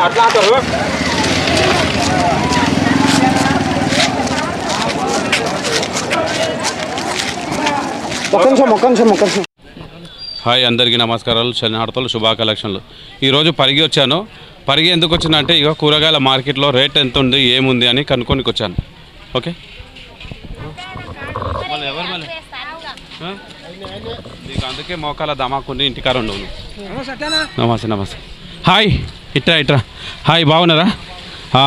అట్లా అంటారు ఒక్క నిమిషం ఒక్క నిమిషం ఒక్క నిమిషం. హాయ్ అందరికీ నమస్కారాలు శనిహార్తలు శుభా కలెక్షన్లు ఈరోజు పరిగి వచ్చాను. పరిగి ఎందుకు వచ్చినా అంటే ఇక కూరగాయల మార్కెట్లో రేట్ ఎంత ఉంది ఏముంది అని కనుక్కోనికి వచ్చాను. ఓకే మళ్ళీ ఎవరు మళ్ళీ ఆ? నీకు అందుకే మోకాల దమాకుండి ఇంటికార ఉండవు. నమస్తే నమస్తే. హాయ్ ఇట్రా ఇట్రా. హాయ్ బాగున్నారా?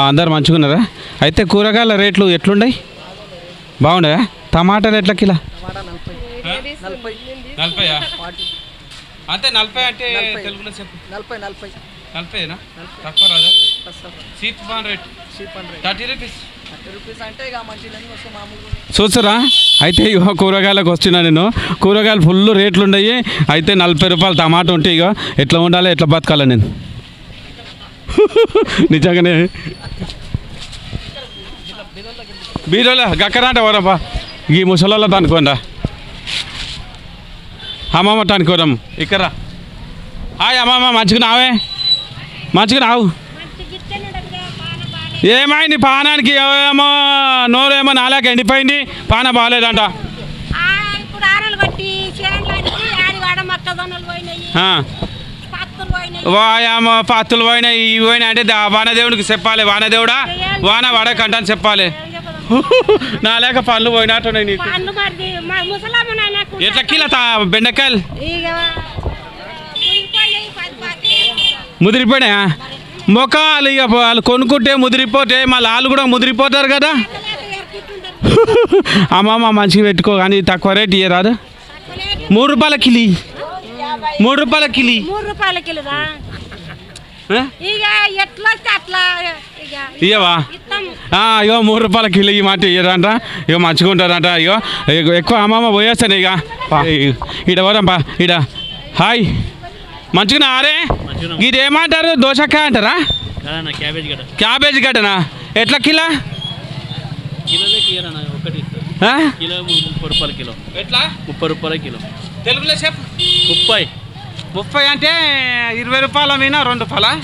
అందరు మంచిగున్నారా? అయితే కూరగాయల రేట్లు ఎట్లున్నాయి? బాగున్నాయా? టమాటాలు ఎట్లా కిలో? నలభై. అంతే నలభై అంటే తెలుగులో చెప్పు. నలభై నలభై. నలభైనా? తక్కువ రాదా? Cheap pan rate. Thirty rupees. ఇక చూసారా? అయితే ఇగో కూరగాయలకు వస్తున్నా నేను. కూరగాయలు ఫుల్ రేట్లు ఉన్నాయి అయితే నలభై రూపాయలు టమాటా ఉంటే ఇగో ఎట్లా ఉండాలి ఎట్లా బతకాలి నేను. నిజంగానే. బీరోలా గక్కరాంట వరపా ఈ ముసలోళ్ళ అనుకోండా అమ్మమ్మ అనుకోరాం ఇక్కడ హాయ్ అమ్మమ్మ మంచిగా నావే మంచిగా నావు ఏమైంది? పానానికి ఏమో నోరేమో నాలాక ఎండిపోయింది. పాన బాగాలేదంట. వాయామో పాత్తులు పోయినాయి ఇవి పోయినాయి అంటే వానదేవుడికి చెప్పాలి. వానదేవుడా? వాన వడకంటని చెప్పాలి. ఏం చెప్పదు? నా లేక పనులు పోయినట్టున్నాయి నీకు. ఎట్లా కిలో బెండకాయలు ఇక మునిగిపోయినాయి పది పాతిక. ముదిరిపోయినాయా? మొక్కలు ఇక వాళ్ళు కొనుక్కుంటే ముదిరిపోతే మళ్ళీ వాళ్ళు కూడా ముదిరిపోతారు కదా. అమ్మమ్మ మంచిగా పెట్టుకో కానీ తక్కువ రేట్ ఇయ్యరాదు. మూడు రూపాయల కిలి. మూడు రూపాయల కిలి. మూడు రూపాయల కిలోదా ఇయ్యవా? ఇగో మూడు రూపాయల కిలో ఈ మాట ఇయ్యరంట ఇగో మంచిగా ఉంటారంట ఇగో. ఇగో ఎక్కువ అమ్మమ్మ పోయేస్తాను ఇక. పా, ఇ- ఈడ పోరంపా ఈడ హాయ్. మంచిగా ఆరే ఇది ఏమంటారు దోసకాయ అంటారా? క్యాబేజ్ గడ్డ. క్యాబేజ్ గడ్డనా? ఎట్లా కిలో? ముప్పై రూపాయల కిలో. ఎట్లా? ముప్పై రూపాయల కిలో. తెలుగులో చెప్పు. ముప్పై. ముప్పై అంటే ఇరవై రూపాయల మీద రెండు రూపాయల?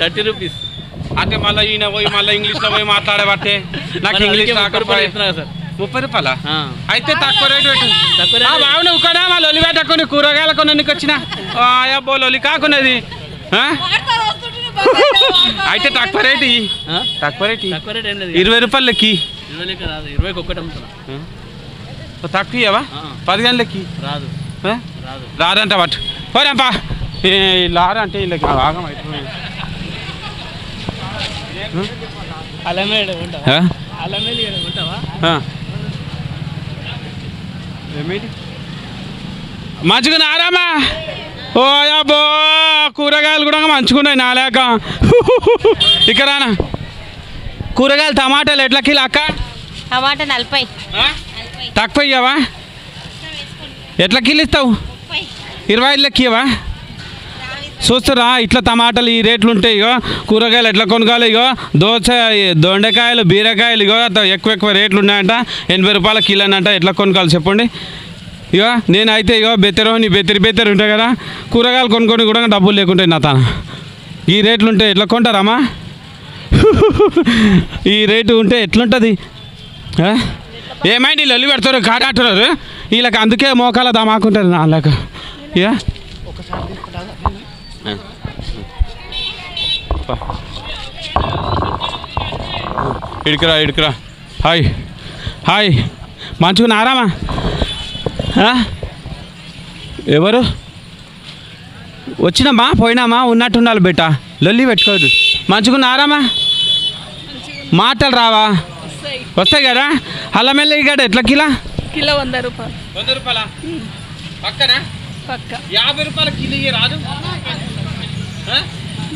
Thirty rupees. అంటే మళ్ళీ ఈయన పోయి మళ్ళీ ఇంగ్లీష్లో పోయి మాట్లాడబట్టే నాకు ఇంగ్లీష్ రాకపోయి. సార్. ముప్పై రూపాయల. అయితే తక్కువ రేటు పెట్టు. ఇక్కడ వాళ్ళు ఒలివేట కొన్ని కూరగాయల కొన్ని నీకు వచ్చిన అబ్బో లొలి కాకున్నది? అయితే తక్కువ రేటు? తక్కువ రేటు ఇరవై రూపాయలు లెక్కి ఇరవై అమ్ముతున్నా? తక్కువ ఇయ్యవా? ఆ. పదిహేను లెక్కి రాదు. రాదంట పట్టు పోరాంపా లారా అంటే వీళ్ళకి ఆగం అయిపోయింది. అలమే ఉంటావా? ఆ? అలమే ఉంటావా? మంచిగా ఆరామా? ఓ అబ్బో కూరగాయలు కూడా మంచుకున్నాయి నా లేక. ఇక్కడ కూరగాయలు టమాటాలు ఎట్లా కిలో అక్క? టమాటా నలభై? తక్కువ ఇయ్యవా? ఎట్లా కిలో ఇస్తావు? ఇరవై ఐదు లెక్క ఇవ్వవా చూస్తారా ఇట్లా టమాటాలు ఈ రేట్లు ఉంటాయి ఇగో కూరగాయలు ఎట్లా కొనుక్కోవాలి ఇగో దోస దొండకాయలు బీరకాయలు ఇగో ఎక్కువ ఎక్కువ రేట్లు ఉన్నాయంట ఎనభై రూపాయల కిలోనంట ఎట్లా కొనుక్కోవాలి చెప్పండి. ఇగో నేనైతే ఇగో నీ బెత్తరి బెత్తరి ఉంటాయి కదా కూరగాయలు కొనుక్కొని కూడా డబ్బులు లేకుంటాయి నా తన. ఈ రేట్లు ఉంటే ఎట్లా కొంటారమ్మా ఈ రేటు ఉంటే ఎట్లుంటుంది? ఏమైంది? వీళ్ళు పెడతారు కాడాంటున్నారు వీళ్ళకి అందుకే మోకాల దామాకుంటారు నా లేక ఇక ఇడికిరా ఇడికిరా. హాయ్. హాయ్. ఆ? ఎవరు? వచ్చినామా పోయినామా? ఉన్నట్టుండాలి బెట్ట లొల్లి పెట్టుకోదు. ఆరామా? మాటలు రావా? వస్తాయి కదా? అల్లం వెల్లి గడ ఎట్లా కిలో? కిలో వంద రూపాయలు. వంద రూపాయల? పక్కన? పక్క. యాభై రూపాయల కిలో రాదు?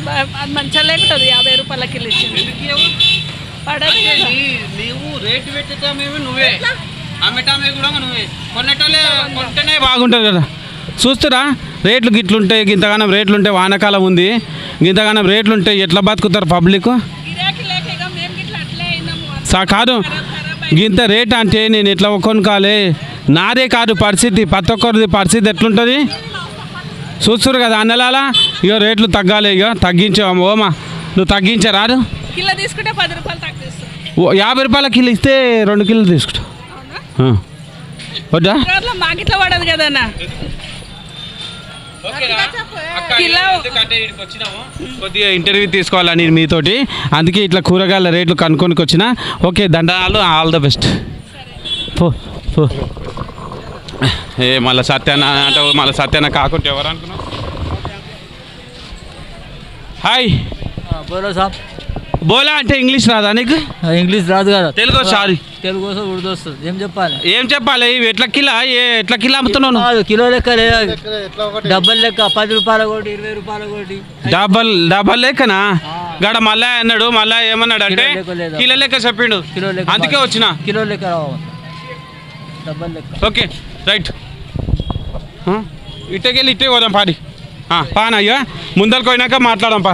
అది మంచిగా లేకుంటుంది యాభై రూపాయల కిలో ఇచ్చింది. పడదు కదా. నీవు రేటు పెట్టేటామేమో నువ్వే. అమ్మేటామే కూడా నువ్వే. కొనేటోళ్ళే కొంటేనే బాగుంటుంది కదా. చూస్తురా రేట్లు గిట్లుంటాయి ఇంతగానం రేట్లు ఉంటాయి వానాకాలం ఉంది. ఇంతగానం రేట్లు ఉంటాయి ఎట్లా బతుకుతారు పబ్లిక్? సా కాదు. ఇంత రేట్ అంటే నేను ఎట్లా కొనుక్కోవాలి? నాదే కాదు పరిస్థితి. ప్రతి ఒక్కరిది పరిస్థితి ఎట్లుంటుంది? చూస్తురు కదా అన్నలాలా? ఇగో రేట్లు తగ్గాలి ఇక తగ్గించావు ఓమా నువ్వు తగ్గించా రాదు. కిలో తీసుకుంటే పది రూపాయలు యాభై రూపాయల కిలో ఇస్తే రెండు కిలోలు తీసుకుంటా. వద్దా? రోజులో మాకిట్లా పడదు కదన్నా కిలో కొద్దిగా ఇంటర్వ్యూ తీసుకోవాలని మీతోటి. అందుకే ఇట్లా కూరగాయల రేట్లు కనుక్కొనికి వచ్చిన ఓకే దండాలు ఆల్ ద బెస్ట్. పో పో. ఏ మళ్ళీ సత్యాన అంటే మళ్ళీ సత్యాన కాకుంటే ఎవరు అనుకున్నావు హాయ్. బోలో సాబ్. బోలా అంటే ఇంగ్లీష్ రాదా నీకు? ఇంగ్లీష్ రాదు కదా. తెలుగు సారీ. తెలుగు వస్తుంది ఉర్దూ వస్తుంది. ఏం చెప్పాలి? ఏం చెప్పాలి? ఇవి ఎట్లా కిలో? ఏ ఎట్లా కిలో అమ్ముతున్నావు నువ్వు? కాదు కిలో లెక్క లేదు? డబ్బల్ లెక్క పది రూపాయల కోటి ఇరవై రూపాయల కోటి డబల్ డబల్ లెక్కనా? గడ మళ్ళా అన్నాడు మళ్ళా ఏమన్నాడు అంటే కిలో లెక్క లేదా? కిలో లెక్క చెప్పిండు. కిలో లెక్క అందుకే. వచ్చిన. కిలో లెక్క రావు డబ్బల్ లెక్క. ఓకే. రైట్ ఇట్టకెళ్ళి ఇట్టే పోదాం పాడి పానయ్యా ముందరికి పోయినాక మాట్లాడంపా